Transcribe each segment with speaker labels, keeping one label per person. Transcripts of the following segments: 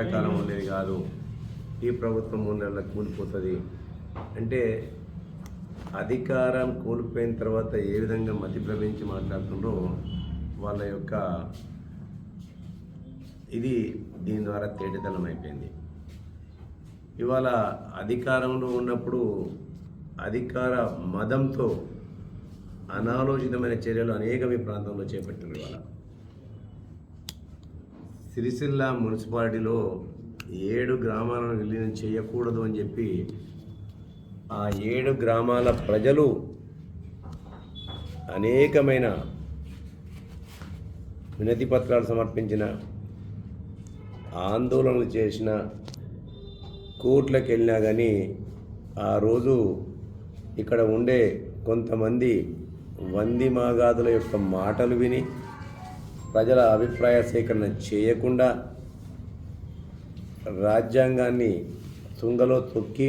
Speaker 1: ఎండాకాలం ఉండేది కాదు. ఈ ప్రభుత్వం మూడు నెలలకు కూలిపోతుంది. అంటే అధికారం కోల్పోయిన తర్వాత ఏ విధంగా మతి భ్రమించి మాట్లాడుతుండ్రో వాళ్ళ యొక్క ఇది దీని ద్వారా తేటతనం అయిపోయింది. ఇవాళ అధికారంలో ఉన్నప్పుడు అధికార మదంతో అనాలోచితమైన చర్యలు అనేకం ఈ ప్రాంతంలో చేపట్టారు ఇవాళ. సిరిసిల్ల మున్సిపాలిటీలో ఏడు గ్రామాలను విలీనం చేయకూడదు అని చెప్పి ఆ ఏడు గ్రామాల ప్రజలు అనేకమైన వినతి పత్రాలు సమర్పించిన ఆందోళనలు చేసిన కోర్టులకు వెళ్ళినా కానీ ఆ రోజు ఇక్కడ ఉండే కొంతమంది వంది మాగాదుల యొక్క మాటలు విని ప్రజల అభిప్రాయ సేకరణ చేయకుండా రాజ్యాంగాన్ని తుంగలో తొక్కి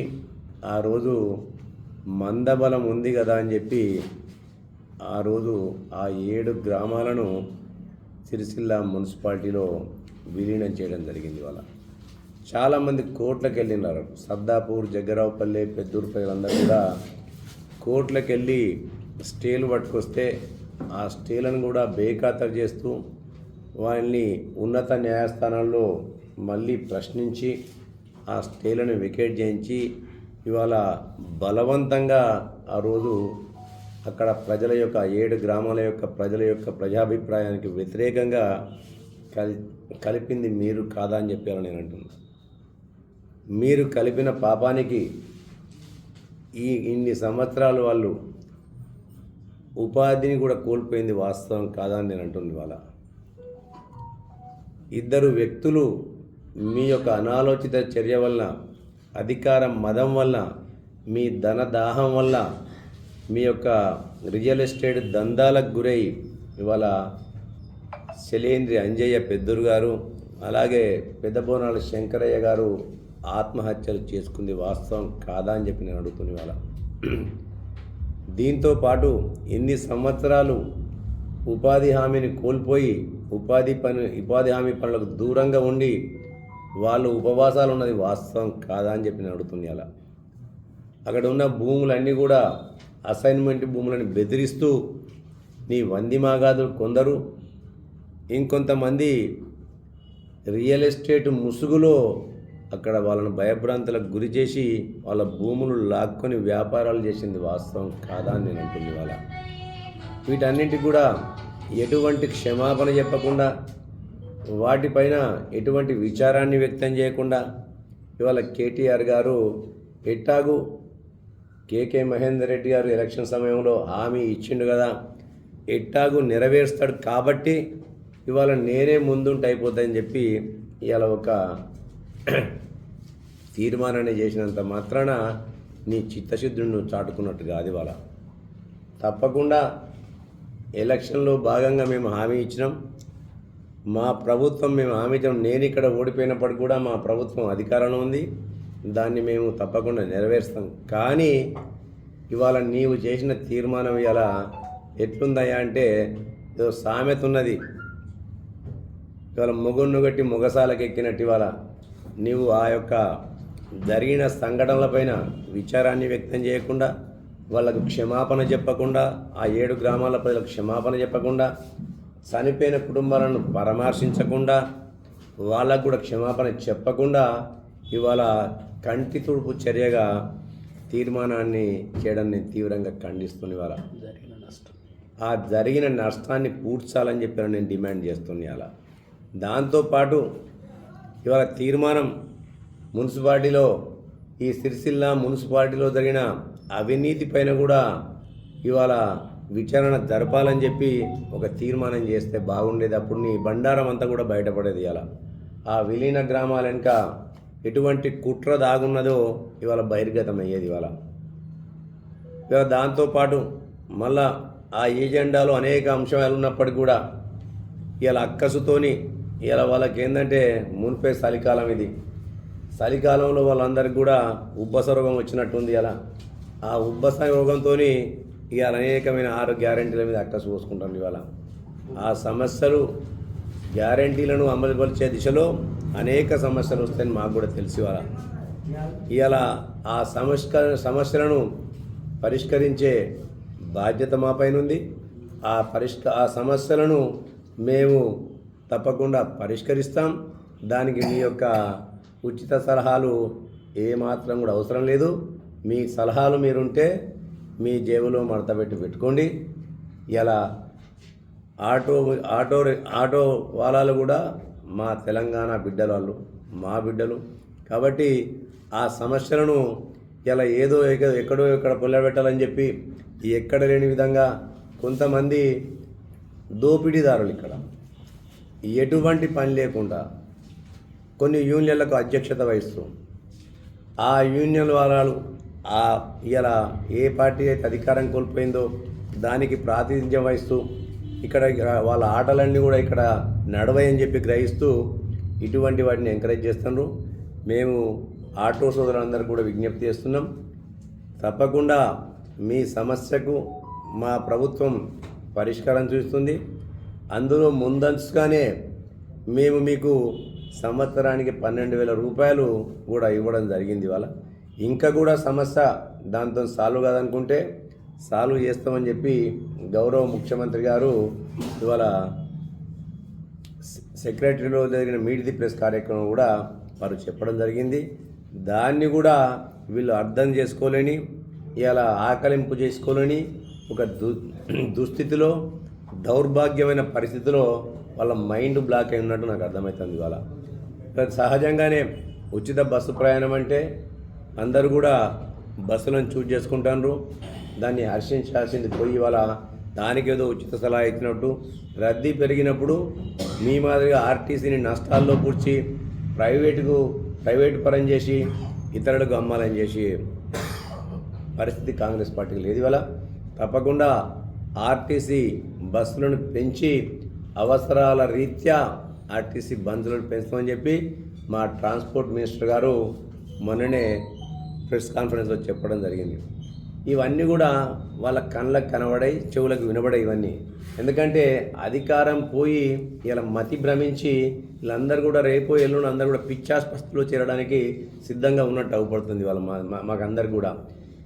Speaker 1: ఆ రోజు మందబలం ఉంది కదా అని చెప్పి ఆ రోజు ఆ ఏడు గ్రామాలను సిరిసిల్ల మున్సిపాలిటీలో విలీనం చేయడం జరిగింది వాళ్ళ చాలామంది కోర్టులకు వెళ్ళినారు. సర్దాపూర్ జగ్గరావుపల్లి పెద్దూరు ప్రజలందరూ కూడా కోర్టులకు వెళ్ళి స్టేలు పట్టుకొస్తే ఆ స్టేలను కూడా బేఖాతరు చేస్తూ వారిని ఉన్నత న్యాయస్థానాల్లో మళ్ళీ ప్రశ్నించి ఆ స్టేలను వికెట్ చేయించి ఇవాళ బలవంతంగా ఆ రోజు అక్కడ ప్రజల యొక్క ఏడు గ్రామాల యొక్క ప్రజల యొక్క ప్రజాభిప్రాయానికి వ్యతిరేకంగా కలి కలిపింది మీరు కాదా అని చెప్పారు నేను అంటున్నాను మీరు కలిపిన పాపానికి ఈ ఇన్ని సంవత్సరాలు వాళ్ళు ఉపాధిని కూడా కోల్పోయింది వాస్తవం కాదా అని నేను అంటుంది వాళ్ళ ఇద్దరు వ్యక్తులు మీ యొక్క అనాలోచిత చర్య వలన అధికారం మదం వల్ల మీ ధన దాహం వల్ల మీ యొక్క రియల్ ఎస్టేట్ దందాలకు గురై ఇవాళ శలేంద్రి అంజయ్య పెద్దరు గారు అలాగే పెద్ద బోనాల శంకరయ్య గారు ఆత్మహత్యలు చేసుకుంది వాస్తవం కాదా అని చెప్పి నేను అడుగుతున్న ఇవాళ. దీంతో పాటు ఎన్ని సంవత్సరాలు ఉపాధి హామీని కోల్పోయి ఉపాధి పని ఉపాధి హామీ పనులకు దూరంగా ఉండి వాళ్ళు ఉపవాసాలు ఉన్నది వాస్తవం కాదా అని చెప్పి నేను అడుగుతుంది అలా అక్కడ ఉన్న భూములన్నీ కూడా అసైన్మెంట్ భూములను బెదిరిస్తూ నీ వంది మాగాదు కొందరు. ఇంకొంతమంది రియల్ ఎస్టేట్ ముసుగులో అక్కడ వాళ్ళను భయభ్రాంతులకు గురి చేసి వాళ్ళ భూములు లాక్కొని వ్యాపారాలు చేసింది వాస్తవం కాదా అని నేను అంటుంది వాళ్ళ వీటన్నింటికి కూడా ఎటువంటి క్షమాపణ చెప్పకుండా వాటిపైన ఎటువంటి విచారాన్ని వ్యక్తం చేయకుండా ఇవాళ కేటీఆర్ గారు ఎట్టాగు కేకే మహేందర్ రెడ్డి గారు ఎలక్షన్ సమయంలో హామీ ఇచ్చిండు కదా ఎట్టాగు నెరవేరుస్తాడు కాబట్టి ఇవాళ నేనే ముందుంటైపోతాయని చెప్పి ఇవాళ ఒక తీర్మానాన్ని చేసినంత మాత్రాన నీ చిత్తశుద్ధిని నువ్వు చాటుకున్నట్టు కాదు ఇవాళ. తప్పకుండా ఎలక్షన్లో భాగంగా మేము హామీ ఇచ్చినాం. మా ప్రభుత్వం మేము హామీ ఇచ్చాం. నేను ఇక్కడ ఓడిపోయినప్పటికి కూడా మా ప్రభుత్వం అధికారంలో ఉంది. దాన్ని మేము తప్పకుండా నెరవేరుస్తాం. కానీ ఇవాళ నీవు చేసిన తీర్మానం ఇవాళ ఎట్లుందయ్యా అంటే ఏదో సామెత ఉన్నది. ఇవాళ మొగున్ను గట్టి మొగసాలకు ఎక్కినట్టు ఇవాళ. నీవు ఆ యొక్క జరిగిన సంఘటనలపైన విచారాన్ని వ్యక్తం చేయకుండా వాళ్ళకు క్షమాపణ చెప్పకుండా ఆ ఏడు గ్రామాల ప్రజలకు క్షమాపణ చెప్పకుండా చనిపోయిన కుటుంబాలను పరామర్శించకుండా వాళ్ళకు కూడా క్షమాపణ చెప్పకుండా ఇవాళ కంటి తుడుపు చర్యగా తీర్మానాన్ని చేయడం నేను తీవ్రంగా ఖండిస్తున్న ఇవాళ.
Speaker 2: జరిగిన నష్టం.
Speaker 1: ఆ జరిగిన నష్టాన్ని పూడ్చాలని చెప్పి నేను డిమాండ్ చేస్తున్నా ఇవాళ. దాంతోపాటు ఇవాళ తీర్మానం మున్సిపాలిటీలో ఈ సిరిసిల్ల మున్సిపాలిటీలో జరిగిన అవినీతి పైన కూడా ఇవాళ విచారణ జరపాలని చెప్పి ఒక తీర్మానం చేస్తే బాగుండేది. అప్పుడు నీ బండారం అంతా కూడా బయటపడేది ఇవాళ. ఆ విలీన గ్రామాల వెనుక ఎటువంటి కుట్ర దాగున్నదో ఇవాళ బహిర్గతం అయ్యేది ఇవాళ ఇక దాంతోపాటు మళ్ళా ఆ ఏజెండాలో అనేక అంశాలు ఉన్నప్పటికీ కూడా ఇవాళ అక్కసుతోని ఇలా వాళ్ళకి ఏంటంటే మునిపే చలికాలం ఇది. చలికాలంలో వాళ్ళందరికీ కూడా ఉబ్బస రోగం వచ్చినట్టుంది ఇలా ఆ ఉబ్బస రోగంతో ఇవాళ అనేకమైన ఆరు గ్యారంటీల మీద అక్కసు పోసుకుంటాం ఇవాళ. ఆ సమస్యలు గ్యారంటీలను అమలుపరిచే దిశలో అనేక సమస్యలు వస్తాయని మాకు కూడా తెలిసి వాళ్ళ ఇవాళ ఆ సమస్క సమస్యలను పరిష్కరించే బాధ్యత మా పైన ఉంది ఆ పరిష్క ఆ సమస్యలను మేము తప్పకుండా పరిష్కరిస్తాం. దానికి మీ యొక్క ఉచిత సలహాలు ఏమాత్రం కూడా అవసరం లేదు. మీ సలహాలు మీరుంటే మీ జేబులో మడతపెట్టి పెట్టుకోండి. ఇలా ఆటో ఆటో ఆటో వాళ్ళాలు కూడా మా తెలంగాణ బిడ్డలు వాళ్ళు మా బిడ్డలు. కాబట్టి ఆ సమస్యలను ఇలా ఏదో ఎక్కడో ఎక్కడ పొల్లబెట్టాలని చెప్పి ఎక్కడ లేని విధంగా కొంతమంది దోపిడీదారులు ఇక్కడ. ఎటువంటి పని లేకుండా కొన్ని యూనియన్లకు అధ్యక్షత వహిస్తూ ఆ యూనియన్ వారాలు ఆ ఇలా ఏ పార్టీ అయితే అధికారం కోల్పోయిందో దానికి ప్రాతినిధ్యం వహిస్తూ ఇక్కడ వాళ్ళ ఆటలన్నీ కూడా ఇక్కడ నడవయని చెప్పి గ్రహిస్తూ ఇటువంటి వాటిని ఎంకరేజ్ చేస్తున్నారు మేము ఆటో సోదరులందరూ కూడా విజ్ఞప్తి చేస్తున్నాం. తప్పకుండా మీ సమస్యకు మా ప్రభుత్వం పరిష్కారం చూస్తుంది అందులో ముందంచుగానే మేము మీకు సంవత్సరానికి పన్నెండు వేల రూపాయలు కూడా ఇవ్వడం జరిగింది ఇవాళ. ఇంకా కూడా సమస్య దాంతో సాల్వ్ కాదనుకుంటే సాల్వ్ చేస్తామని చెప్పి గౌరవ ముఖ్యమంత్రి గారు ఇవాళ సెక్రటరీలో జరిగిన మీట్ ది ప్రెస్ కార్యక్రమం కూడా వారు చెప్పడం జరిగింది. దాన్ని కూడా వీళ్ళు అర్థం చేసుకోలేని ఇలా ఆకలింపు చేసుకోలేని ఒక దు దుస్థితిలో దౌర్భాగ్యమైన పరిస్థితిలో వాళ్ళ మైండ్ బ్లాక్ అయి ఉన్నట్టు నాకు అర్థమవుతుంది ఇవాళ. సహజంగానే ఉచిత బస్సు ప్రయాణం అంటే అందరూ కూడా బస్సులను చూజ్ చేసుకుంటారు దాన్ని హర్షించాల్సింది పోయి ఇవాళ దానికి ఏదో ఉచిత సలహా ఇచ్చినట్టు. రద్దీ పెరిగినప్పుడు మీ మాదిరిగా ఆర్టీసీని నష్టాల్లో పూడ్చి ప్రైవేటుకు ప్రైవేటు పరం చేసి ఇతరులకు అమ్మాలని చేసి పరిస్థితి కాంగ్రెస్ పార్టీకి లేదు ఇవాళ. తప్పకుండా ఆర్టీసీ బస్సులను పెంచి అవసరాల రీత్యా ఆర్టీసీ బంధువులను పెంచుతామని చెప్పి మా ట్రాన్స్పోర్ట్ మినిస్టర్ గారు మొన్ననే ప్రెస్ కాన్ఫరెన్స్లో చెప్పడం జరిగింది. ఇవన్నీ కూడా వాళ్ళ కళ్ళకు కనబడాయి చెవులకు వినబడాయి ఇవన్నీ. ఎందుకంటే అధికారం పోయి ఇలా మతి భ్రమించి వీళ్ళందరూ కూడా రేపు ఎల్లుండి అందరూ కూడా పిచ్చాస్పస్తులో చేరడానికి సిద్ధంగా ఉన్నట్టు అవుపడుతుంది వాళ్ళ మా మాకు మాకందరికి కూడా.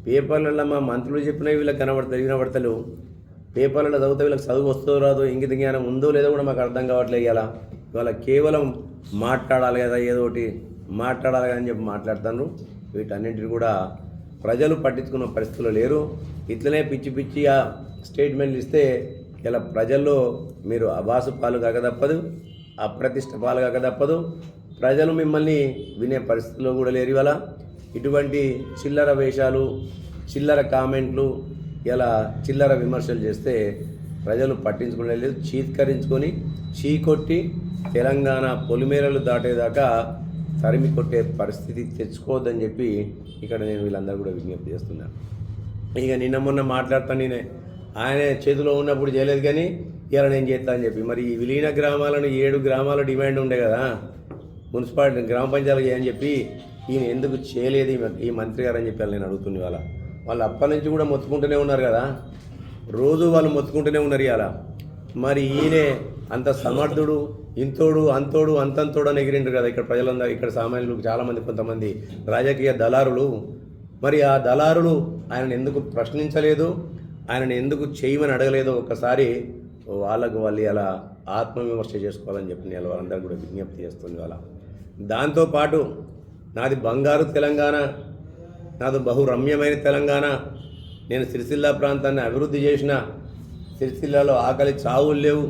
Speaker 1: పేపర్లలో మా మంత్రులు చెప్పినవి వీళ్ళకి కనబడతాయి వినబడతలు పేపర్లలో చదివితే వీళ్ళకి చదువు వస్తుందో రాదో ఇంగిత జ్ఞానం ఉందో లేదో కూడా మాకు అర్థం కావట్లేదు ఇలా ఇవాళ కేవలం మాట్లాడాలి కదా ఏదో ఒకటి మాట్లాడాలి కదా అని చెప్పి మాట్లాడుతాను వీటన్నింటిని కూడా ప్రజలు పట్టించుకున్న పరిస్థితులు లేరు. ఇట్లనే పిచ్చి పిచ్చి ఆ స్టేట్మెంట్లు ఇస్తే ఇలా ప్రజల్లో మీరు అభాసు పాలు కాక తప్పదు అప్రతిష్ట పాలు కాక తప్పదు. ప్రజలు మిమ్మల్ని వినే పరిస్థితుల్లో కూడా లేరు ఇవాళ. ఇటువంటి చిల్లర వేషాలు చిల్లర కామెంట్లు ఇలా చిల్లర విమర్శలు చేస్తే ప్రజలు పట్టించుకునే లేదు. చీత్కరించుకొని చీకొట్టి తెలంగాణ పొలిమేరలు దాటేదాకా తరిమి కొట్టే పరిస్థితి తెచ్చుకోవద్దని చెప్పి ఇక్కడ నేను వీళ్ళందరూ కూడా విజ్ఞప్తి చేస్తున్నాను ఇక నిన్న మొన్న మాట్లాడతాను నేనే. ఆయన చేతిలో ఉన్నప్పుడు చేయలేదు కానీ ఇలా నేను చేస్తా అని చెప్పి. మరి ఈ విలీన గ్రామాలను ఏడు గ్రామాల డిమాండ్ ఉండే కదా. మున్సిపాలిటీ గ్రామ పంచాయతీ అని చెప్పి ఈయన ఎందుకు చేయలేదు ఈ- ఈ మంత్రి గారు అని చెప్పి నేను అడుగుతుంది వాళ్ళ వాళ్ళు అప్పటి నుంచి కూడా మొత్తుకుంటూనే ఉన్నారు కదా. రోజు వాళ్ళు మొత్తుకుంటూనే ఉన్నారు ఇలా మరి ఈయనే అంత సమర్థుడు ఇంతోడు అంతోడు అంతంతోడు అని ఎగిరిండ్రు కదా ఇక్కడ ప్రజలందరూ. ఇక్కడ సామాన్యులు చాలామంది కొంతమంది రాజకీయ దళారులు. మరి ఆ దళారులు ఆయనను ఎందుకు ప్రశ్నించలేదు? ఆయనను ఎందుకు చేయమని అడగలేదు? ఒక్కసారి వాళ్ళకు వాళ్ళు అలా ఆత్మవిమర్శ చేసుకోవాలని చెప్పి నేను వాళ్ళందరూ కూడా విజ్ఞప్తి చేస్తుంది వాళ్ళ దాంతోపాటు నాది బంగారు తెలంగాణ నాది బహు రమ్యమైన తెలంగాణ. నేను సిరిసిల్ల ప్రాంతాన్ని అభివృద్ధి చేసిన సిరిసిల్లలో ఆకలి చావులు లేవు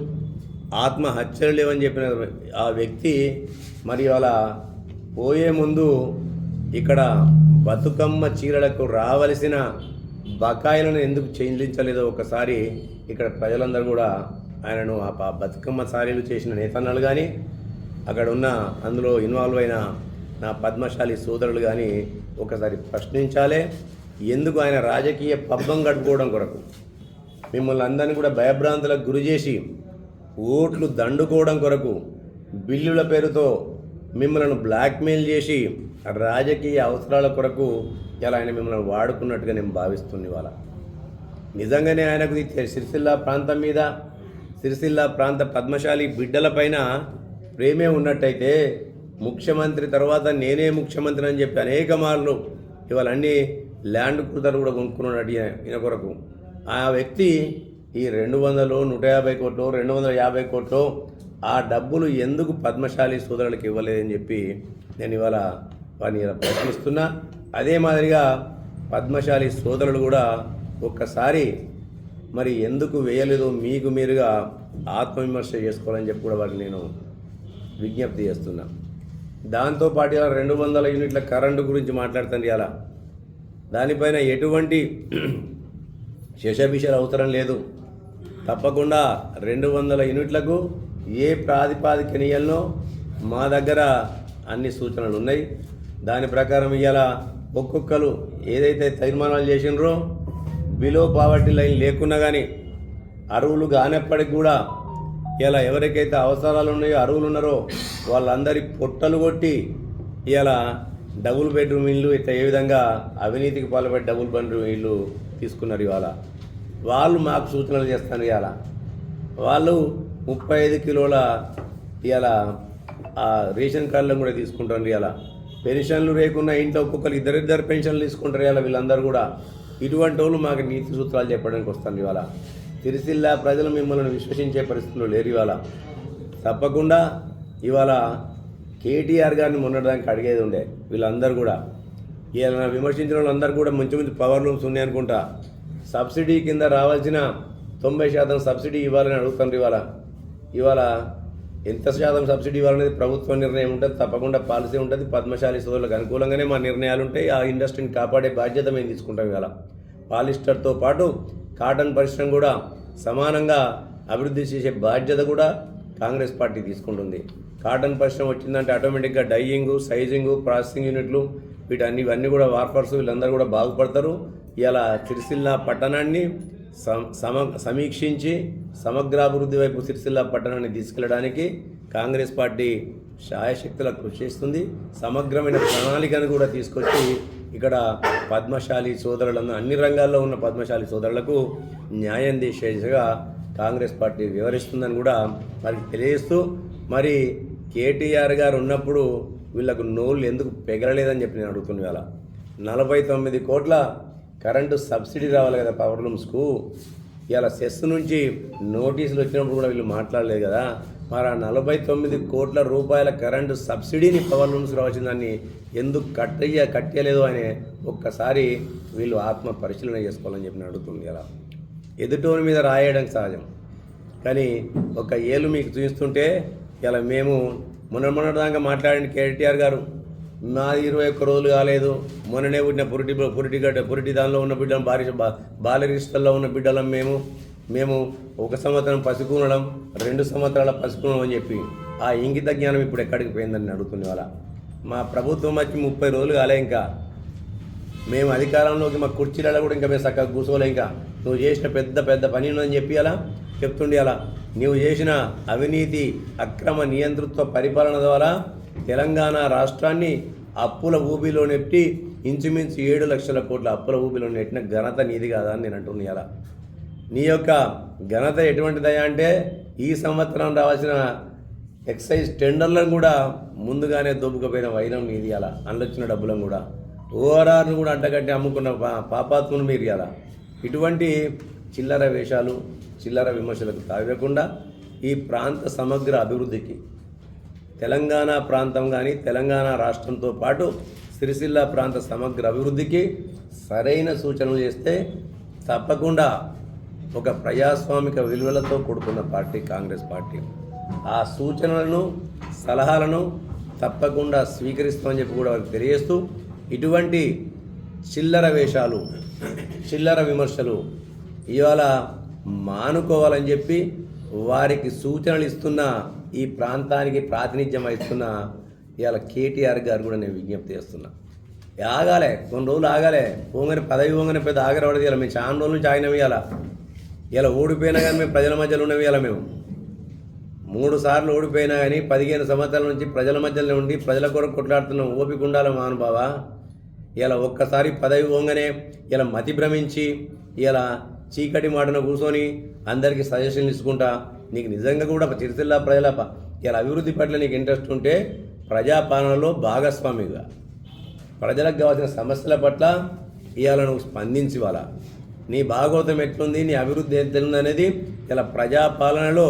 Speaker 1: ఆత్మహత్యలు లేవని చెప్పిన ఆ వ్యక్తి మరి అలా పోయే ముందు ఇక్కడ బతుకమ్మ చీరలకు రావలసిన బకాయిలను ఎందుకు చెల్లించలేదో ఒకసారి ఇక్కడ ప్రజలందరూ కూడా ఆయనను ఆ బతుకమ్మ సారీలు చేసిన నేతన్నలు కానీ అక్కడ ఉన్న అందులో ఇన్వాల్వ్ అయిన నా పద్మశాలి సోదరులు కానీ ఒకసారి ప్రశ్నించాలి ఎందుకు ఆయన రాజకీయ పబ్బం గడుపుకోవడం కొరకు? మిమ్మల్ని అందరినీ కూడా భయభ్రాంతులకు గురి చేసి ఓట్లు దండుకోవడం కొరకు బిల్లుల పేరుతో మిమ్మల్ని బ్లాక్మెయిల్ చేసి రాజకీయ అవసరాల కొరకు ఇలా ఆయన మిమ్మల్ని వాడుకున్నట్టుగా నేను భావిస్తుంది వాళ్ళ నిజంగానే ఆయనకు సిరిసిల్ల ప్రాంతం మీద సిరిసిల్ల ప్రాంత పద్మశాలి బిడ్డలపైన ప్రేమే ఉన్నట్టయితే ముఖ్యమంత్రి తర్వాత నేనే ముఖ్యమంత్రి అని చెప్పి అనేక మార్లు ఇవాళ అన్ని ల్యాండ్ కుర్తలు కూడా కొనుక్కున్నాడు ఈయన కొరకు. ఆ వ్యక్తి ఈ రెండు వందలు నూట యాభై కోట్లు రెండు వందల యాభై కోట్లు ఆ డబ్బులు ఎందుకు పద్మశాలి సోదరులకు ఇవ్వలేదని చెప్పి నేను ఇవాళ వారిని ఇలా ప్రశ్నిస్తున్నా. అదే మాదిరిగా పద్మశాలి సోదరులు కూడా ఒక్కసారి మరి ఎందుకు వేయలేదో మీకు మీరుగా ఆత్మవిమర్శ చేసుకోవాలని చెప్పి కూడా వారిని నేను విజ్ఞప్తి చేస్తున్నాను దాంతోపాటు ఇలా రెండు వందల యూనిట్ల కరెంటు గురించి మాట్లాడుతుంది అలా దానిపైన ఎటువంటి శశభిషలు అవసరం లేదు. తప్పకుండా రెండు వందల యూనిట్లకు ఏ ప్రాతిపాదికనీయంలో మా దగ్గర అన్ని సూచనలు ఉన్నాయి. దాని ప్రకారం ఇవాళ ఒక్కొక్కరు ఏదైతే తీర్మానాలు చేసినరో బిలో పావర్టీ లైన్ లేకున్నా కానీ అరువులు కానప్పటికి కూడా ఇలా ఎవరికైతే అవసరాలు ఉన్నాయో అరువులు ఉన్నారో వాళ్ళందరి పొట్టలు కొట్టి ఇలా డబుల్ బెడ్రూమ్ ఇల్లు ఇట్లా ఏ విధంగా అవినీతికి పాల్పడి డబుల్ బెడ్రూమ్ ఇల్లు తీసుకున్నారు ఇవాళ. వాళ్ళు మాకు సూచనలు చేస్తారు ఇవాళ. వాళ్ళు ముప్పై ఐదు కిలోల ఇవాళ ఆ రేషన్ కార్డులను కూడా తీసుకుంటారు ఇవాళ. పెన్షన్లు లేకున్నా ఇంట్లో ఒక్కొక్కరు ఇద్దరిద్దరు పెన్షన్లు తీసుకుంటారు ఇవాళ వీళ్ళందరూ కూడా. ఇటువంటి వాళ్ళు మాకు నీతి సూత్రాలు చెప్పడానికి వస్తాను ఇవాళ. తిరుసిల్లా ప్రజలు మిమ్మల్ని విశ్వసించే పరిస్థితుల్లో లేరు ఇవాళ. తప్పకుండా ఇవాళ కేటీఆర్ గారిని మొన్నడానికి అడిగేది ఉండే వీళ్ళందరూ కూడా. ఇలా విమర్శించిన వాళ్ళందరూ కూడా మంచి మంచి పవర్ లూమ్స్ ఉన్నాయి అనుకుంటా. సబ్సిడీ కింద రావాల్సిన తొంభై శాతం సబ్సిడీ ఇవ్వాలని అడుగుతున్నారు ఇవాళ. ఇవాళ ఎంత శాతం సబ్సిడీ ఇవ్వాలనేది ప్రభుత్వ నిర్ణయం ఉంటుంది తప్పకుండా పాలసీ ఉంటుంది పద్మశాలి సోదరులకు అనుకూలంగానే మా నిర్ణయాలు ఉంటాయి ఆ ఇండస్ట్రీని కాపాడే బాధ్యత మేము తీసుకుంటాం ఇవాళ. పాలిస్టర్తో పాటు కాటన్ పరిశ్రమ కూడా సమానంగా అభివృద్ధి చేసే బాధ్యత కూడా కాంగ్రెస్ పార్టీ తీసుకుంటుంది. కాటన్ పరిశ్రమ వచ్చిందంటే ఆటోమేటిక్గా డైయింగ్ సైజింగ్ ప్రాసెసింగ్ యూనిట్లు వీటన్ని ఇవన్నీ కూడా వార్ఫర్స్ వీళ్ళందరూ కూడా బాగుపడతారు. ఇలా సిరిసిల్ల పట్టణాన్ని సమ సమ సమీక్షించి సమగ్రాభివృద్ధి వైపు సిరిసిల్ల పట్టణాన్ని తీసుకెళ్ళడానికి కాంగ్రెస్ పార్టీ శాయశక్తుల కృషి చేస్తుంది. సమగ్రమైన ప్రణాళికను కూడా తీసుకొచ్చి ఇక్కడ పద్మశాలి సోదరులను అన్ని రంగాల్లో ఉన్న పద్మశాలి సోదరులకు న్యాయం చేసే దిశగా కాంగ్రెస్ పార్టీ వివరిస్తుందని కూడా వారికి తెలియజేస్తూ మరి కేటీఆర్ గారు ఉన్నప్పుడు వీళ్ళకు నోళ్ళు ఎందుకు పెగలలేదని చెప్పి నేను అడుగుతున్నా ఇవాళ. నలభై తొమ్మిది కోట్ల కరెంటు సబ్సిడీ రావాలి కదా పవర్ లూమ్స్కు. ఇలా సెస్ నుంచి నోటీసులు వచ్చినప్పుడు కూడా వీళ్ళు మాట్లాడలేదు కదా. మరి ఆ నలభై తొమ్మిది కోట్ల రూపాయల కరెంటు సబ్సిడీని పవర్ లూమ్స్ రావాల్సిన దాన్ని ఎందుకు కట్టయ్య కట్టలేదు అనే ఒక్కసారి వీళ్ళు ఆత్మ పరిశీలన చేసుకోవాలని చెప్పి అడుగుతుంది ఇలా. ఎదుటోని మీద రాయడం సహజం. కానీ ఒక ఏలు మీకు చూపిస్తుంటే ఇలా మేము మొన్న మొన్నటిదాకా మాట్లాడిన కేటీఆర్ గారు నాది ఇరవై ఒక్క రోజులు కాలేదు మొన్ననే పుట్టిన పురిటి పురిటి గడ్డ పురిటి దానిలో ఉన్న బిడ్డలం భారీ బాలరిష్టల్లో ఉన్న బిడ్డలం మేము. మేము ఒక సంవత్సరం పసుకునడం రెండు సంవత్సరాల పసుకునడం అని చెప్పి ఆ ఇంగిత జ్ఞానం ఇప్పుడు ఎక్కడికి పోయిందని అడుగుతుంది వాళ్ళ మా ప్రభుత్వం వచ్చి ముప్పై రోజులు కాలే ఇంకా. మేము అధికారంలోకి మా కుర్చీలలో కూడా ఇంకా మేము చక్కగా కూర్చోలే ఇంకా. నువ్వు చేసిన పెద్ద పెద్ద పని ఉందని చెప్పి అలా చెప్తుండే అలా. నువ్వు చేసిన అవినీతి అక్రమ నియంతృత్వ పరిపాలన ద్వారా తెలంగాణ రాష్ట్రాన్ని అప్పుల ఊబిలో నెట్టి ఇంచుమించు ఏడు లక్షల కోట్ల అప్పుల ఊబిలో నెట్టిన ఘనత నీది కాదా అని నేను అంటున్నాను అలా. నీ యొక్క ఘనత ఎటువంటిదయా అంటే ఈ సంవత్సరం రావాల్సిన ఎక్సైజ్ టెండర్లను కూడా ముందుగానే దోపుకపోయిన వైరం మీది అలా అందులో డబ్బులను కూడా. ఓఆర్ఆర్ను కూడా అడ్డగట్టి అమ్ముకున్న పా పాపాత్మును మీరు ఇలా ఇటువంటి చిల్లర వేషాలు చిల్లర విమర్శలకు తావివ్వకుండా ఈ ప్రాంత సమగ్ర అభివృద్ధికి తెలంగాణ ప్రాంతం కానీ తెలంగాణ రాష్ట్రంతో పాటు సిరిసిల్ల ప్రాంత సమగ్ర అభివృద్ధికి సరైన సూచనలు చేస్తే తప్పకుండా ఒక ప్రజాస్వామిక విలువలతో కూడుకున్న పార్టీ కాంగ్రెస్ పార్టీ. ఆ సూచనలను సలహాలను తప్పకుండా స్వీకరిస్తామని చెప్పి కూడా వారికి తెలియజేస్తూ ఇటువంటి చిల్లర వేషాలు చిల్లర విమర్శలు ఇవాళ మానుకోవాలని చెప్పి వారికి సూచనలు ఇస్తున్న ఈ ప్రాంతానికి ప్రాతినిధ్యం వహిస్తున్న ఇవాళ కేటీఆర్ గారు కూడా నేను విజ్ఞప్తి చేస్తున్నా. ఆగాలే కొన్ని రోజులు ఆగాలే. పోగానే పదవి పోగానే పెద్ద ఆగరపడదు ఇలా మేము చాలా రోజుల నుంచి ఆగినవి ఇవాళ. ఇలా ఓడిపోయినా కానీ మేము ప్రజల మధ్యలో ఉన్నవి ఇలా మేము. మూడు సార్లు ఓడిపోయినా కానీ పదిహేను సంవత్సరాల నుంచి ప్రజల మధ్యలో ఉండి ప్రజల కొరకు కొట్లాడుతున్న ఓపిక ఉండాలి మహానుభావ? ఇలా ఒక్కసారి పదవి పోగానే ఇలా మతి భ్రమించి ఇలా చీకటి మాటను కూర్చొని అందరికీ సజెషన్లు ఇచ్చుకుంటా నీకు నిజంగా కూడా చిరుతిల్లా ప్రజల ఇలా అభివృద్ధి పట్ల నీకు ఇంట్రెస్ట్ ఉంటే ప్రజాపాలనలో భాగస్వామిగా ప్రజలకు కావాల్సిన సమస్యల పట్ల ఇవాళ నువ్వు స్పందించి వాళ్ళ నీ భాగవతం ఎట్లుంది నీ అభివృద్ధి ఎట్లుంది అనేది ఇలా ప్రజాపాలనలో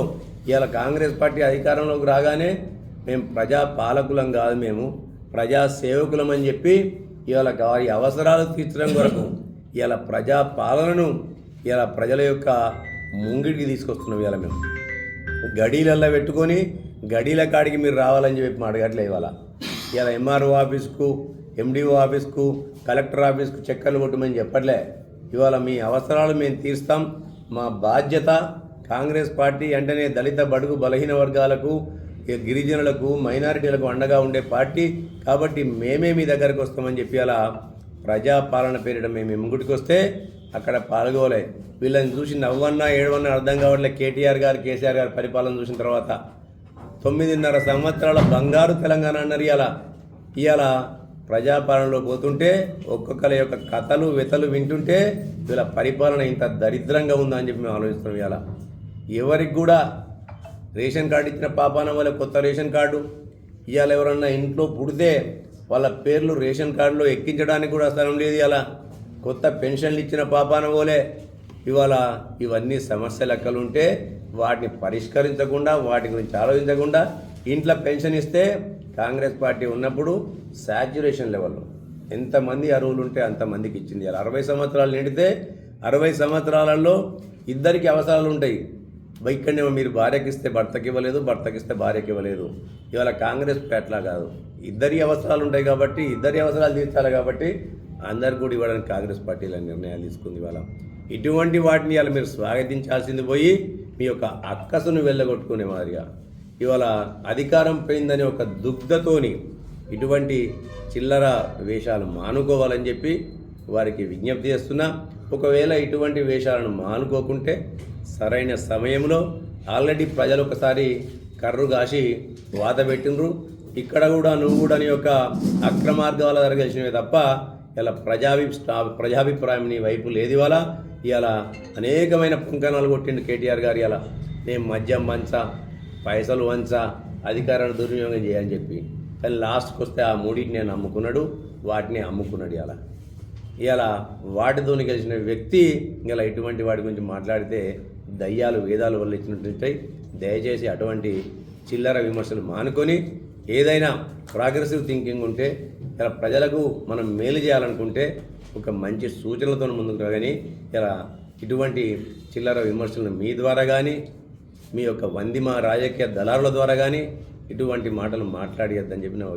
Speaker 1: ఇవాళ కాంగ్రెస్ పార్టీ అధికారంలోకి రాగానే మేము ప్రజా పాలకులం కాదు మేము ప్రజా సేవకులం అని చెప్పి ఇవాళ వారి అవసరాలు తీర్చడం కొరకు ఇవాళ ప్రజా పాలనను ఇలా ప్రజల యొక్క ముంగిడికి తీసుకొస్తున్నాం ఇవాళ మేము. గడీలల్లో పెట్టుకొని గడీల కాడికి మీరు రావాలని చెప్పి మా అడగట్లే ఇవాళ. ఇలా ఎంఆర్ఓ ఆఫీస్కు ఎండిఓ ఆఫీస్కు కలెక్టర్ ఆఫీస్కు చెక్కర్లు కొట్టమని చెప్పట్లే. ఇవాళ మీ అవసరాలు మేము తీరుస్తాం. మా బాధ్యత కాంగ్రెస్ పార్టీ అంటేనే దళిత బడుగు బలహీన వర్గాలకు గిరిజనులకు మైనారిటీలకు అండగా ఉండే పార్టీ. కాబట్టి మేమే మీ దగ్గరకు వస్తామని చెప్పి అలా ప్రజాపాలన పేరిట మేము ముంగుటికొస్తే అక్కడ పాల్గొలే. వీళ్ళని చూసి నవ్వన్నా ఏడవన్నా అర్థం కావట్లే. కేటీఆర్ గారు కేసీఆర్ గారు పరిపాలన చూసిన తర్వాత తొమ్మిదిన్నర సంవత్సరాల బంగారు తెలంగాణ అన్నారు ఇలా ఇవాళ ప్రజాపాలనలో పోతుంటే ఒక్కొక్కరి యొక్క కథలు వెతలు వింటుంటే వీళ్ళ పరిపాలన ఇంత దరిద్రంగా ఉందని చెప్పి మేము ఆలోచిస్తున్నాం ఇలా ఎవరికి కూడా రేషన్ కార్డు ఇచ్చిన పాపాన వాళ్ళ కొత్త రేషన్ కార్డు ఇవాళ ఎవరన్నా ఇంట్లో పుడితే వాళ్ళ పేర్లు రేషన్ కార్డులో ఎక్కించడానికి కూడా స్థలం లేదు ఇలా కొత్త పెన్షన్లు ఇచ్చిన పాపాన పోలే ఇవాళ ఇవన్నీ సమస్య లెక్కలుంటే వాటిని పరిష్కరించకుండా వాటి గురించి ఆలోచించకుండా ఇంట్లో పెన్షన్ ఇస్తే కాంగ్రెస్ పార్టీ ఉన్నప్పుడు శాచ్యురేషన్ లెవెల్లో ఎంతమంది అరువులు ఉంటే అంతమందికి ఇచ్చింది అరవై సంవత్సరాలు నిండితే అరవై సంవత్సరాలలో ఇద్దరికి అవసరాలు ఉంటాయి. వైఖండ్యం మీరు భార్యకి ఇస్తే భర్తకి ఇవ్వలేదు భర్తకి ఇస్తే భార్యకి ఇవ్వలేదు ఇవాళ కాంగ్రెస్ అట్లా కాదు. ఇద్దరి అవసరాలు ఉంటాయి కాబట్టి ఇద్దరి అవసరాలు తీర్చాలి కాబట్టి అందరు కూడా ఇవ్వడానికి కాంగ్రెస్ పార్టీల నిర్ణయాలు తీసుకుంది ఇవాళ. ఇటువంటి వాటిని ఇవాళ మీరు స్వాగతించాల్సింది పోయి మీ యొక్క అక్కసును వెళ్ళగొట్టుకునే మాదిరిగా. ఇవాళ అధికారం పోయిందని ఒక దుగ్ధతోని ఇటువంటి చిల్లర వేషాలు మానుకోవాలని చెప్పి వారికి విజ్ఞప్తి చేస్తున్నా. ఒకవేళ ఇటువంటి వేషాలను మానుకోకుంటే సరైన సమయంలో ఆల్రెడీ ప్రజలు ఒకసారి కర్రు కాసి వాత పెట్టినరు ఇక్కడ కూడా నువ్వు కూడా నీ యొక్క అక్రమార్గాల ద్వారా గెలిచినవే తప్ప ఇలా ప్రజాభి ప్రజాభిప్రాయం నీ వైపు లేదు ఇవాళ. ఇవాళ అనేకమైన పుంకనాలు కొట్టిండు కేటీఆర్ గారు ఇలా నేను మద్యం మంచ పైసలు వంచ అధికారాన్ని దుర్వినియోగం చేయని చెప్పి. కానీ లాస్ట్కి వస్తే ఆ మూడింటిని నేను అమ్ముకున్నాడు వాటిని అమ్ముకున్నాడు ఇలా ఇలా వాటితోని కలిసిన వ్యక్తి ఇలా ఇటువంటి వాటి గురించి మాట్లాడితే దయ్యాలు వేదాలు వల్ల ఇచ్చినట్టుంటాయి దయచేసి అటువంటి చిల్లర విమర్శలు మానుకొని ఏదైనా ప్రాగ్రెసివ్ థింకింగ్ ఉంటే ఇలా ప్రజలకు మనం మేలు చేయాలనుకుంటే ఒక మంచి సూచనలతో ముందుకు రా కానీ ఇలా ఇటువంటి చిల్లర విమర్శలను మీ ద్వారా కానీ మీ యొక్క వందిమ రాజకీయ దళారుల ద్వారా కానీ ఇటువంటి మాటలు మాట్లాడియద్దని చెప్పి నా